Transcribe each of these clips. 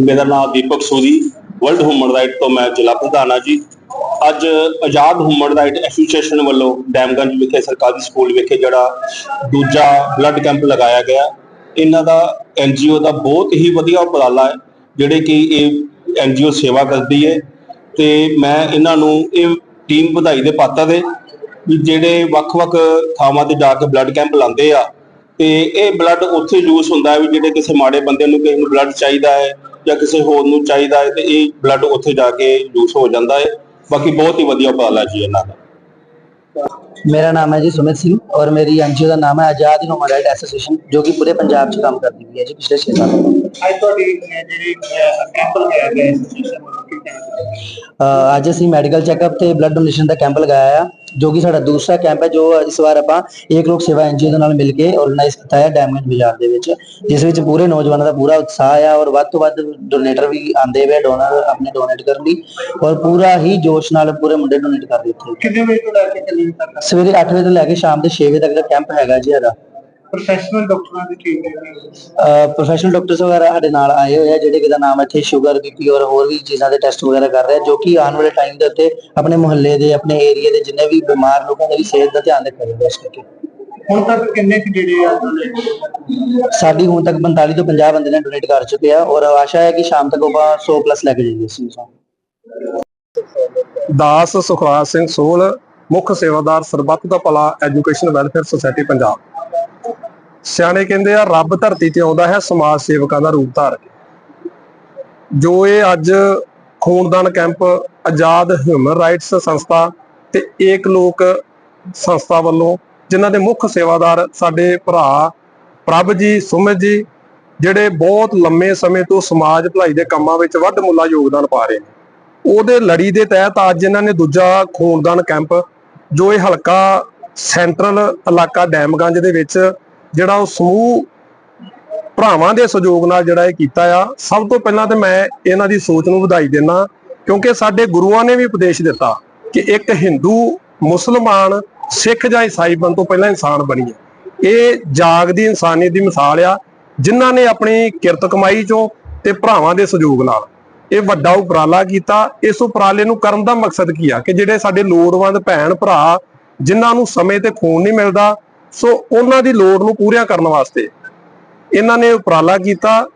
ਮੇਰਾ ਨਾਮ Deepak Suri world human right ਤੋਂ ਮੈਂ ਜ਼ਿਲ੍ਹਾ ਪ੍ਰਧਾਨ ਹਾਂ ਜੀ। ਅੱਜ ਆਜ਼ਾਦ ਹਿਊਮਨ ਰਾਈਟ ਐਸੋਸੀਏਸ਼ਨ ਵੱਲੋਂ ਡੈਮਗੰਜ ਵਿਖੇ ਸਰਕਾਰੀ ਸਕੂਲ ਵਿਖੇ ਜਿਹੜਾ ਦੂਜਾ ਬਲੱਡ ਕੈਂਪ ਲਗਾਇਆ ਗਿਆ। ਇਹਨਾਂ ਦਾ ਐਨਜੀਓ ਦਾ ਬਹੁਤ ਹੀ ਵਧੀਆ ਉਪਰਾਲਾ ਹੈ, ਜਿਹੜੇ ਕਿ ਇਹ ਐਨਜੀਓ ਸੇਵਾ ਕਰਦੀ ਹੈ ਤੇ ਮੈਂ ਇਹਨਾਂ ਨੂੰ ਇਹ ਟੀਮ ਵਧਾਈ ਦੇ ਪਾਤਰ ਦੇ ਵੀ ਜਿਹੜੇ ਵੱਖ-ਵੱਖ ਥਾਵਾਂ ਤੇ ਜਾ ਕੇ ਬਲੱਡ ਕੈਂਪ ਲਾਉਂਦੇ ਆ ਤੇ ਇਹ ਬਲੱਡ ਉੱਥੇ ਯੂਜ਼ ਹੁੰਦਾ ਹੈ ਵੀ ਜਿਹੜੇ ਕਿਸੇ ਮਾੜੇ ਬੰਦੇ ਨੂੰ ਕਿਸੇ ਨੂੰ ਬਲੱਡ ਚਾਹੀਦਾ ਹੈ ਜਾਂ ਕਿਸੇ ਹੋਰ ਨੂੰ ਚਾਹੀਦਾ ਹੈ ਤੇ ਇਹ ਬਲੱਡ ਉੱਥੇ ਜਾ ਕੇ ਯੂਜ਼ ਹੋ ਜਾਂਦਾ ਹੈ। ਬਾਕੀ ਬਹੁਤ ਹੀ ਵਧੀਆ ਉਪਰਾਲਾ ਜੀ ਇਹਨਾਂ ਦਾ। ਮੇਰਾ ਨਾਮ ਹੈ ਜੀ ਸੁਮਿਤ ਸਿੰਘ ਔਰ ਮੇਰੀ ਐਨਜੀਓ ਦਾ ਨਾਮ ਹੈ ਆਜ਼ਾਦ ਹਿਊਮਨ ਰਾਈਟ ਐਸੋਸੀਏਸ਼ਨ ਜੋ ਕਿ ਪੂਰੇ ਪੰਜਾਬ 'ਚ ਕੰਮ ਕਰਦੀ ਹੈ ਜੀ ਪਿਛਲੇ 6 ਸਾਲ ਤੋਂ। ਅੱਜ ਤੁਹਾਡੀ ਜਿਹੜੀ ਕੈਂਪ ਲਗਾਇਆ ਗਿਆ ਐਸੋਸੀਏਸ਼ਨ ਅੱਜ ਅਸੀਂ ਮੈਡੀਕਲ ਚੈੱਕਅਪ ਤੇ ਬਲੱਡ ਡੋਨੇਸ਼ਨ ਦਾ ਕੈਂਪ ਲਗਾਇਆ ਆ ਜੋ ਕਿ ਸਾਡਾ ਦੂਸਰਾ ਕੈਂਪ ਹੈ ਜੋ ਇਸ ਵਾਰ ਆਪਾਂ ਏਕ ਲੋਕ ਸੇਵਾ ਐਨਜੀਓ ਦੇ ਨਾਲ ਮਿਲ ਕੇ ਆਰਗੇਨਾਈਜ਼ ਕੀਤਾ ਹੈ ਡੈਮੇਜ ਬਾਜ਼ਾਰ ਦੇ ਵਿੱਚ ਜਿਸ ਵਿੱਚ ਪੂਰੇ ਨੌਜਵਾਨਾਂ ਦਾ ਪੂਰਾ ਉਤਸ਼ਾਹ ਆ ਔਰ ਵੱਧ ਤੋਂ ਵੱਧ ਡੋਨੇਟਰ ਵੀ ਆਂਦੇ ਵੇ ਡੋਨਰ ਆਪਣੇ ਡੋਨੇਟ ਕਰਨ ਲਈ ਔਰ ਪੂਰਾ ਹੀ ਜੋਸ਼ ਨਾਲ ਪੂਰੇ ਮੁੰਡੇ ਡੋਨੇਟ ਕਰ ਇੱਥੇ ਕਿੰਨੇ ਵਜੇ ਤੋਂ ਲੈ ਕੇ ਕਿੰਨੇ ਵਜੇ ਤੱਕ? ਸਵੇਰੇ 8 ਵਜੇ ਤੋਂ ਲੈ ਕੇ ਸ਼ਾਮ ਦੇ 6 ਵਜੇ ਤੱਕ ਦਾ ਕੈਂਪ ਹੈਗਾ ਜੀ ਸਾਡਾ ਪ੍ਰੋਫੈਸ਼ਨਲ ਡਾਕਟਰਾਂ ਦੀ ਟੀਮ ਹੈ ਪ੍ਰੋਫੈਸ਼ਨਲ ਡਾਕਟਰਸ ਵਗੈਰਾ ਸਾਡੇ ਨਾਲ ਆਏ ਹੋਏ ਆ ਜਿਹੜੇ ਕਿ ਦਾ ਨਾਮ ਇੱਥੇ ਸ਼ੂਗਰ ਬੀਪੀ ਔਰ ਹੋਰ ਵੀ ਚੀਜ਼ਾਂ ਦੇ ਟੈਸਟ ਵਗੈਰਾ ਕਰ ਰਹੇ ਆ ਜੋ ਕਿ ਆਉਣ ਵਾਲੇ ਟਾਈਮ ਦੇ ਉੱਤੇ ਆਪਣੇ ਮੁਹੱਲੇ ਦੇ ਆਪਣੇ ਏਰੀਆ ਦੇ ਜਿੰਨੇ ਵੀ ਬਿਮਾਰ ਲੋਕਾਂ ਦੀ ਸਿਹਤ ਦਾ ਧਿਆਨ ਜਾਂਦਾ ਇਸ ਕਰਕੇ। ਹੁਣ ਤੱਕ ਕਿੰਨੇ ਕੁ ਜਿਹੜੇ ਆ ਸਾਡੀ ਹੁਣ ਤੱਕ 45 ਤੋਂ 50 ਬੰਦੇ ਨੇ ਡੋਨੇਟ ਕਰ ਚੁੱਕੇ ਆ ਔਰ ਆਸ਼ਾ ਹੈ ਕਿ ਸ਼ਾਮ ਤੱਕ ਆਪਾਂ 100 ਪਲੱਸ ਲੈ ਕੇ ਜਾਈਏ ਇਸ ਨੂੰ ਦਾਸ ਸੁਖਰਾਜ ਸਿੰਘ ਸੋਲ ਮੁੱਖ ਸੇਵਾਦਾਰ ਸਰਬੱਤ ਦਾ ਭਲਾ ਐਜੂਕੇਸ਼ਨ ਵੈਲਫੇਅਰ ਸੁਸਾਇਟੀ ਪੰਜਾਬ। ਸਿਆਣੇ ਕਹਿੰਦੇ ਆ, ਰੱਬ ਧਰਤੀ ਤੇ ਆਉਂਦਾ ਹੈ, ਸਮਾਜ ਸੇਵਕਾਂ ਦਾ ਰੂਪ ਧਾਰ ਕੇ। ਜੋ ਇਹ ਅੱਜ ਖੂਨਦਾਨ ਕੈਂਪ, ਆਜ਼ਾਦ ਹਿਊਮਨ ਰਾਈਟਸ ਸੰਸਥਾ ਤੇ ਏਕ ਲੋਕ ਸੰਸਥਾ ਵੱਲੋਂ, ਜਿਨ੍ਹਾਂ ਦੇ ਮੁੱਖ ਸੇਵਾਦਾਰ ਸਾਡੇ ਭਰਾ ਪ੍ਰਭ ਜੀ, ਸੁਮਿਤ ਜੀ, ਜਿਹੜੇ ਬਹੁਤ ਲੰਮੇ ਸਮੇਂ ਤੋਂ ਸਮਾਜ ਭਲਾਈ ਦੇ ਕੰਮਾਂ ਵਿੱਚ ਵੱਧ ਮੁੱਲਾ ਯੋਗਦਾਨ ਪਾ ਰਹੇ ਨੇ। ਉਹਦੇ ਲੜੀ ਦੇ ਤਹਿਤ ਅੱਜ ਇਹਨਾਂ ਨੇ ਦੂਜਾ ਖੂਨਦਾਨ ਕੈਂਪ, ਜੋ ਇਹ ਹਲਕਾ ਸੈਂਟਰਲ ਇਲਾਕਾ ਡੈਮਗੰਜ ਦੇ ਵਿੱਚ ਜਿਹੜਾ ਉਹ ਸਮੂਹ ਭਰਾਵਾਂ ਦੇ ਸਹਿਯੋਗ ਨਾਲ ਜਿਹੜਾ ਇਹ ਕੀਤਾ ਆ, ਸਭ ਤੋਂ ਪਹਿਲਾਂ ਤੇ ਮੈਂ ਇਹਨਾਂ ਦੀ ਸੋਚ ਨੂੰ ਵਧਾਈ ਦਿੰਦਾ ਕਿਉਂਕਿ ਸਾਡੇ ਗੁਰੂਆਂ ਨੇ ਵੀ ਉਪਦੇਸ਼ ਦਿੱਤਾ ਕਿ ਇੱਕ ਹਿੰਦੂ ਮੁਸਲਮਾਨ, ਸਿੱਖ ਜਾਂ ਈਸਾਈ ਬਣ ਤੋਂ ਪਹਿਲਾਂ ਇਨਸਾਨ ਬਣੀਏ ਇਹ ਜਾਗਦੀ ਇਨਸਾਨੀਅਤ ਦੀ ਮਿਸਾਲ ਆ, ਜਿਨ੍ਹਾਂ ਨੇ ਆਪਣੀ ਕਿਰਤ ਕਮਾਈ ਚੋਂ ਤੇ ਭਰਾਵਾਂ ਦੇ ਸਹਿਯੋਗ ਨਾਲ ਇਹ ਵੱਡਾ ਉਪਰਾਲਾ ਕੀਤਾ। ਇਸ ਉਪਰਾਲੇ ਨੂੰ ਕਰਨ ਦਾ ਮਕਸਦ ਕੀ ਆ? ਕਿ ਜਿਹੜੇ ਸਾਡੇ ਲੋੜਵੰਦ ਭੈਣ ਭਰਾ, ਜਿਨ੍ਹਾਂ ਨੂੰ ਸਮੇਂ ਤੇ ਖੂਨ ਨਹੀਂ ਮਿਲਦਾ ਸੋ ਉਹਨਾਂ ਦੀ ਲੋੜ ਨੂੰ ਪੂਰੀਆਂ ਕਰਨ ਵਾਸਤੇ ਇਹਨਾਂ ਨੇ ਉਪਰਾਲਾ ਕੀਤਾ।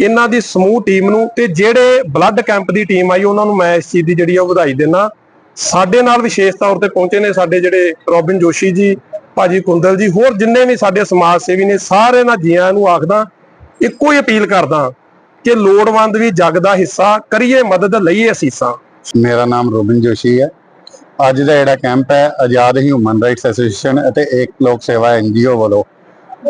ਇਹਨਾਂ ਦੀ ਸਮੂਹ ਟੀਮ ਨੂੰ ਤੇ ਜਿਹੜੇ ਬਲੱਡ ਕੈਂਪ ਦੀ ਟੀਮ ਆਈ, ਉਹਨਾਂ ਨੂੰ ਮੈਂ ਇਸ ਚੀਜ਼ ਦੀ ਜਿਹੜੀ ਆ ਉਹ ਵਧਾਈ ਦਿੰਦਾ। ਸਾਡੇ ਨਾਲ ਵਿਸ਼ੇਸ਼ ਤੌਰ ਤੇ ਪਹੁੰਚੇ ਨੇ ਸਾਡੇ ਜਿਹੜੇ ਰੋਬਿਨ ਜੋਸ਼ੀ ਜੀ, ਭਾਜੀ ਕੁੰਦਲ ਜੀ, ਹੋਰ ਜਿੰਨੇ ਵੀ ਸਾਡੇ ਸਮਾਜ ਸੇਵੀ ਨੇ ਸਾਰੇ ਨਾਲ ਜੀਆਂ ਨੂੰ ਆਖਦਾ, ਇੱਕੋ ਹੀ ਅਪੀਲ ਕਰਦਾ ਕਿ ਲੋੜਵੰਦ ਵੀ ਜਗ ਦਾ ਹਿੱਸਾ, ਕਰੀਏ ਮਦਦ, ਲਈਏ ਅਸੀਸਾਂ। ਮੇਰਾ ਨਾਮ ਰੋਬਿਨ ਜੋਸ਼ੀ ਹੈ। ਅੱਜ ਦਾ ਜਿਹੜਾ ਕੈਂਪ ਹੈ, ਆਜ਼ਾਦ ਹਿਊਮਨ ਰਾਈਟਸ ਐਸੋਸੀਏਸ਼ਨ ਅਤੇ ਏਕ ਲੋਕ ਸੇਵਾ ਐਨਜੀਓ ਵੱਲੋਂ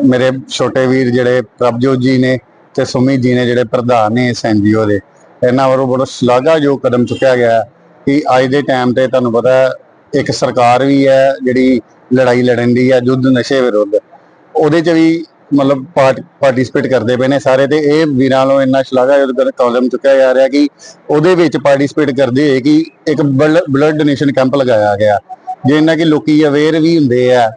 ਮੇਰੇ ਛੋਟੇ ਵੀਰ ਜਿਹੜੇ ਪ੍ਰਭਜੋਤ ਜੀ ਨੇ ਤੇ ਸੁਮੀ ਜੀ ਨੇ ਜਿਹੜੇ ਪ੍ਰਧਾਨ ਨੇ ਇਸ ਐਨਜੀਓ ਦੇ, ਇਹਨਾਂ ਵੱਲੋਂ ਬੜਾ ਸ਼ਲਾਘਾਯੋਗ ਕਦਮ ਚੁੱਕਿਆ ਗਿਆ ਹੈ ਕਿ ਅੱਜ ਦੇ ਟਾਈਮ ਤੇ ਤੁਹਾਨੂੰ ਪਤਾ ਇੱਕ ਸਰਕਾਰ ਵੀ ਹੈ, ਜਿਹੜੀ ਲੜਾਈ ਲੜਨ ਦੀ ਹੈ, ਯੁੱਧ ਨਸ਼ੇ ਵਿਰੁੱਧ। ਉਹਦੇ ਚ ਵੀ ਮਤਲਬ ਪਾਰਟਿਸਿਪੇਟ ਕਰਦੇ ਪਏ ਨੇ ਸਾਰੇ ਤੇ ਇਹ ਵੀਰਾਂ ਨੂੰ ਇੰਨਾ ਸ਼ਲਾਘਾਯੋਗ ਕਦਮ ਚੁੱਕਿਆ ਜਾ ਰਿਹਾ ਕਿ ਉਹਦੇ ਵਿੱਚ ਪਾਰਟਿਸਿਪੇਟ ਕਰਦੇ ਹੋਏ ਕਿ ਇੱਕ ਬਲੱਡ ਡੋਨੇਸ਼ਨ ਕੈਂਪ ਲਗਾਇਆ ਗਿਆ। ਜਿਹਦੇ ਨਾਲ ਕਿ ਲੋਕੀ ਅਵੇਅਰ ਵੀ ਹੁੰਦੇ ਆ,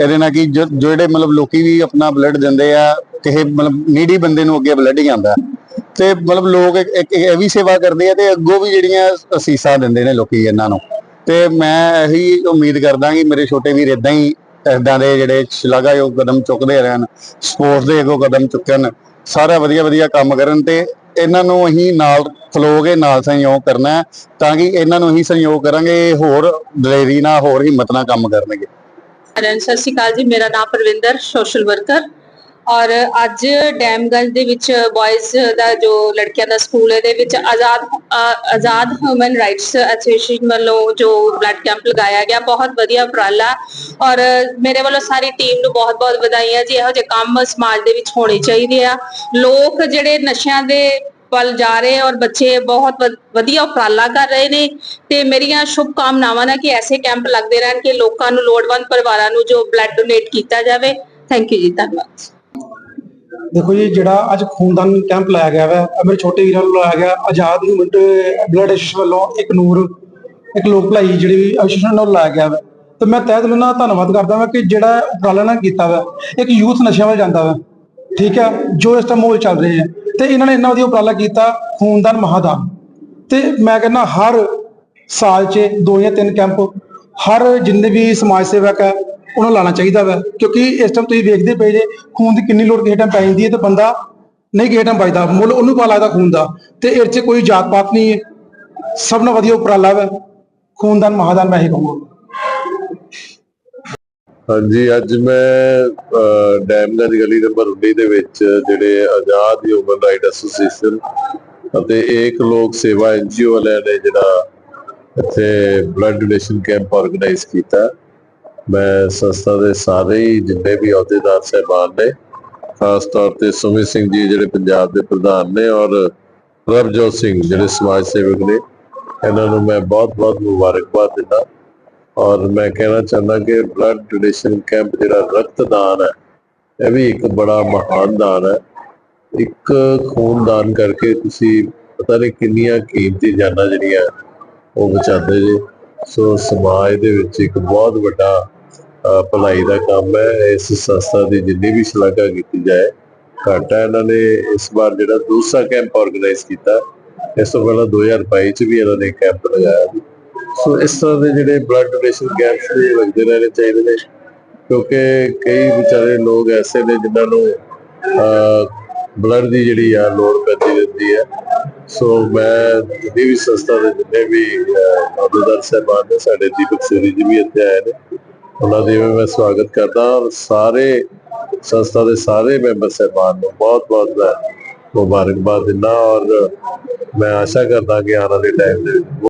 ਇਹਦੇ ਨਾਲ ਕਿ ਜਿਹੜੇ ਮਤਲਬ ਲੋਕੀ ਵੀ ਆਪਣਾ ਬਲੱਡ ਦਿੰਦੇ ਆ, ਕਿਸੇ ਮਤਲਬ ਨੀਡੀ ਬੰਦੇ ਨੂੰ ਅੱਗੇ ਬਲੱਡ ਹੀ ਜਾਂਦਾ ਤੇ ਮਤਲਬ ਲੋਕ ਇੱਕ ਇਹ ਵੀ ਸੇਵਾ ਕਰਦੇ ਆ ਤੇ ਅੱਗੋਂ ਵੀ ਜਿਹੜੀਆਂ ਅਸੀਸਾਂ ਦਿੰਦੇ ਨੇ ਲੋਕੀ ਇਹਨਾਂ ਨੂੰ। ਤੇ ਮੈਂ ਇਹੀ ਉਮੀਦ ਕਰਦਾ ਕਿ ਮੇਰੇ ਛੋਟੇ ਵੀਰ ਇਦਾਂ ਹੀ ਇਦਾਂ ਦੇ ਜਿਹੜੇ ਸ਼ਲਾਘਾਯੋਗ ਕਦਮ ਚੁੱਕਦੇ ਰਹਿਣ ਸਪੋਰਟਸ ਦੇ ਅੱਗੋਂ ਕਦਮ ਚੁੱਕਣ, ਸਾਰਾ ਵਧੀਆ ਵਧੀਆ ਕੰਮ ਕਰਨ ਤੇ ਇਹਨਾਂ ਨੂੰ ਅਸੀਂ ਨਾਲ ਖਲੋ ਕੇ ਨਾਲ ਸਹਿਯੋਗ ਕਰਨਾ ਹੈ, ਤਾਂ ਕਿ ਇਹਨਾਂ ਨੂੰ ਅਸੀਂ ਸਹਿਯੋਗ ਕਰਾਂਗੇ, ਹੋਰ ਦਲੇਰੀ ਨਾਲ ਹੋਰ ਹਿੰਮਤ ਨਾਲ ਕੰਮ ਕਰਨਗੇ। ਸਤਿ ਸ਼੍ਰੀ ਅਕਾਲ ਜੀ, ਮੇਰਾ ਨਾਮ ਪਰਵਿੰਦਰ ਸੋਸ਼ਲ ਵਰਕਰ ਔਰ ਅੱਜ ਡੈਮਗੰਜ ਦੇ ਵਿੱਚ ਬॉयਜ਼ ਦਾ ਜੋ ਲੜਕਿਆਂ ਦਾ ਸਕੂਲ ਹੈ ਦੇ ਵਿੱਚ Azad Azad human rights association ਵੱਲੋਂ ਜੋ ਬਲੱਡ ਕੈਂਪ ਲਗਾਇਆ ਗਿਆ, ਬਹੁਤ ਵਧੀਆ ਉਪਰਾਲਾ। ਔਰ ਮੇਰੇ ਵੱਲੋਂ ਸਾਰੀ ਟੀਮ ਨੂੰ ਬਹੁਤ-ਬਹੁਤ ਵਧਾਈਆਂ ਜੀ, ਇਹੋ ਜਿਹੇ ਕੰਮ ਸਮਾਜ ਦੇ ਵਿੱਚ ਹੋਣੇ ਚਾਹੀਦੇ ਆ। ਲੋਕ ਜਿਹੜੇ ਨਸ਼ਿਆਂ ਦੇ ਵੱਲ ਜਾ ਰਹੇ ਔਰ ਬੱਚੇ ਬਹੁਤ ਵਧ- ਵਧੀਆ ਉਪਰਾਲਾ ਕਰ ਰਹੇ ਨੇ, ਤੇ ਮੇਰੀਆਂ ਸ਼ੁਭ ਕਾਮਨਾਵਾਂ ਨੇ ਕਿ ਐਸੇ ਕੈਂਪ ਲੱਗਦੇ ਰਹਿਣ ਕਿ ਲੋਕਾਂ ਨੂੰ, ਲੋੜਵੰਦ ਪਰਿਵਾਰਾਂ ਨੂੰ ਜੋ ਬਲੱਡ ਡੋਨੇਟ ਕੀਤਾ ਜਾਵੇ। ਥੈਂਕ ਯੂ ਜੀ, ਧੰਨਵਾਦ। ਦੇਖੋ ਜੀ, ਜਿਹੜਾ ਅੱਜ ਖੂਨਦਾਨ ਕੈਂਪ ਲਾਇਆ ਗਿਆ ਹੈ ਮੇਰੇ ਛੋਟੇ ਵੀਰਾਂ ਨੂੰ ਲਾਇਆ ਗਿਆ, ਆਜ਼ਾਦ ਹਿਊਮਨ ਬਲੱਡ ਐਸੋਸੀਏਸ਼ਨ ਵੱਲੋਂ ਇੱਕ ਨੂਰ, ਇੱਕ ਲੋਕ ਭਲਾਈ ਜਿਹੜੀ ਐਸੋਸੀਏਸ਼ਨ ਨਾਲ ਲਾਇਆ ਗਿਆ ਹੈ ਤੇ ਮੈਂ ਤਹਿ ਦਿਲੋਂ ਨਾਲ ਧੰਨਵਾਦ ਕਰਦਾ ਹਾਂ ਕਿ ਜਿਹੜਾ ਉਪਰਾਲਾ ਨਾ ਕੀਤਾ ਵਾ, ਇੱਕ ਯੂਥ ਨਸ਼ਿਆਂ ਵੱਲ ਜਾਂਦਾ ਵਾ, ਠੀਕ ਹੈ ਜੋ ਇਸ ਟਾਈਮ ਮਾਹੌਲ ਚੱਲ ਰਹੇ ਹੈ। ਤੇ ਇਹਨਾਂ ਨੇ ਇੰਨਾ ਵਧੀਆ ਉਪਰਾਲਾ ਕੀਤਾ, ਖੂਨਦਾਨ ਮਹਾਦਾਨ। ਤੇ ਮੈਂ ਕਹਿੰਦਾ ਹਰ ਸਾਲ 'ਚ ਦੋ ਜਾਂ ਤਿੰਨ ਕੈਂਪ, ਹਰ ਜਿੰਨੇ ਵੀ ਸਮਾਜ ਸੇਵਕ ਹੈ ਉਹਨਾਂ ਨੂੰ ਲਾਣਾ ਚਾਹੀਦਾ ਵਾ। ਕਿਉਂਕਿ ਇਸ ਟਾਈਮ ਤੁਸੀਂ ਵੇਖਦੇ ਪਏ ਜੇ ਖੂਨ ਦੀ ਕਿੰਨੀ ਲੋੜ ਕਿਸੇ ਟਾਈਮ ਪੈ ਜਾਂਦੀ ਹੈ ਤੇ ਬੰਦਾ ਨਹੀਂ ਕਿਸੇ ਟਾਈਮ ਬਚਦਾ। ਮੁੱਲ ਉਹਨੂੰ ਪਾ ਲੱਗਦਾ ਖੂਨ ਦਾ। ਤੇ ਇਹ 'ਚ ਕੋਈ ਜਾਤ ਪਾਤ ਨਹੀਂ ਹੈ। ਸਭ ਨਾਲ ਵਧੀਆ ਉਪਰਾਲਾ ਵਾ। ਖੂਨਦਾਨ ਮਹਾਦਾਨ ਮੈਂ ਇਹ ਕਹੂੰਗਾ। ਹਾਂਜੀ ਅੱਜ ਮੈਂ ਅਹ, ਡੈਮਗੰਜ ਗਲੀ ਨੰਬਰ 19 ਦੇ ਵਿੱਚ ਜਿਹੜੇ ਆਜ਼ਾਦ ਹਿਊਮਨ ਰਾਈਟ ਐਸੋਸੀਏਸ਼ਨ ਅਤੇ ਏਕ ਲੋਕ ਸੇਵਾ ਐਨਜੀਓ ਵਾਲਿਆਂ ਨੇ ਜਿਹੜਾ ਇੱਥੇ ਬਲੱਡ ਡੋਨੇਸ਼ਨ ਕੈਂਪ ਆਰਗੇਨਾਈਜ਼ ਕੀਤਾ। ਮੈਂ ਸੰਸਥਾ ਦੇ ਸਾਰੇ ਹੀ ਜਿੰਨੇ ਵੀ ਅਹੁਦੇਦਾਰ ਸਹਿਬਾਨ ਨੇ, ਖਾਸ ਤੌਰ ਤੇ ਸੁਮੀ ਸਿੰਘ ਜੀ ਜਿਹੜੇ ਪੰਜਾਬ ਦੇ ਪ੍ਰਧਾਨ ਨੇ ਔਰ ਰਵਜੋਤ ਸਿੰਘ ਜਿਹੜੇ ਸਮਾਜ ਸੇਵਕ ਨੇ, ਇਹਨਾਂ ਨੂੰ ਮੈਂ ਬਹੁਤ-ਬਹੁਤ ਮੁਬਾਰਕਬਾਦ ਦਿੰਦਾ। ਔਰ ਮੈਂ ਕਹਿਣਾ ਚਾਹੁੰਦਾ ਕਿ ਬਲੱਡ ਡੋਨੇਸ਼ਨ ਕੈਂਪ ਜਿਹੜਾ ਰਕਤਦਾਨ ਹੈ, ਇਹ ਵੀ ਇੱਕ ਬੜਾ ਮਹਾਨ ਦਾਨ ਹੈ। ਇੱਕ ਖੂਨ ਦਾਨ ਕਰਕੇ ਤੁਸੀਂ ਪਤਾ ਨਹੀਂ ਕਿੰਨੀਆਂ ਕੀਮਤੀ ਜਾਨਾਂ ਜਿਹੜੀਆਂ ਉਹ ਬਚਾਉਂਦੇ ਜੇ। ਸੋ ਸਮਾਜ ਦੇ ਵਿੱਚ ਇੱਕ ਬਹੁਤ ਵੱਡਾ ਭਲਾਈ ਦਾ ਕੰਮ ਹੈ। ਇਸ ਸੰਸਥਾ ਦੀ ਜਿੰਨੀ ਵੀ ਸ਼ਲਾਘਾ ਕੀਤੀ ਜਾਏ, ਘੱਟ ਹੈ ਇਹਨਾਂ ਨੇ ਇਸ ਵਾਰ ਜਿਹੜਾ ਦੂਸਰਾ ਕੈਂਪ ਆਰਗੇਨਾਈਜ਼ ਕੀਤਾ, ਇਸ ਤੋਂ ਪਹਿਲਾਂ 2022 ਚ ਵੀ ਇਹਨਾਂ ਨੇ ਕੈਂਪ ਲਗਾਇਆ। ਸੀ ਸੋ ਇਸ ਤਰ੍ਹਾਂ ਦੇ ਜਿਹੜੇ ਬਲੱਡ ਡੋਨੇਸ਼ਨ ਕੈਂਪਸ ਵੀ ਲੱਗਦੇ ਰਹਿਣੇ ਚਾਹੀਦੇ ਨੇ, ਕਿਉਂਕਿ ਕਈ ਵਿਚਾਰੇ ਲੋਕ ਐਸੇ ਨੇ ਜਿਨ੍ਹਾਂ ਨੂੰ ਬਲੱਡ ਦੀ ਜਿਹੜੀ ਆ ਲੋੜ ਪੈਂਦੀ ਰਹਿੰਦੀ ਹੈ। ਸੋ ਮੈਂ ਜਿੰਨੀ ਵੀ ਸੰਸਥਾ ਦੇ ਜਿੰਨੇ ਵੀ ਅਹੁਦੇਦਾਰ ਸਾਹਿਬਾਨ ਨੇ ਸਾਡੇ ਦੀਪਕ ਸੂਰੀ ਜੀ ਵੀ ਇੱਥੇ ਆਏ ਨੇ, ਉਹਨਾਂ ਦੀ ਵੀ ਮੈਂ ਸਵਾਗਤ ਕਰਦਾ ਔਰ ਸਾਰੇ ਸੰਸਥਾ ਦੇ ਸਾਰੇ ਮੈਂਬਰ ਸਾਹਿਬਾਨ ਨੂੰ ਬਹੁਤ ਬਹੁਤ ਮੈਂ ਮੁਬਾਰਕਬਾਦ ਦਿੰਦਾ ਔਰ ਮੈਂ ਆਸ਼ਾ ਕਰਦਾ ਕਿ ਆਉਣ ਵਾਲੇ ਟਾਈਮ ਦੇ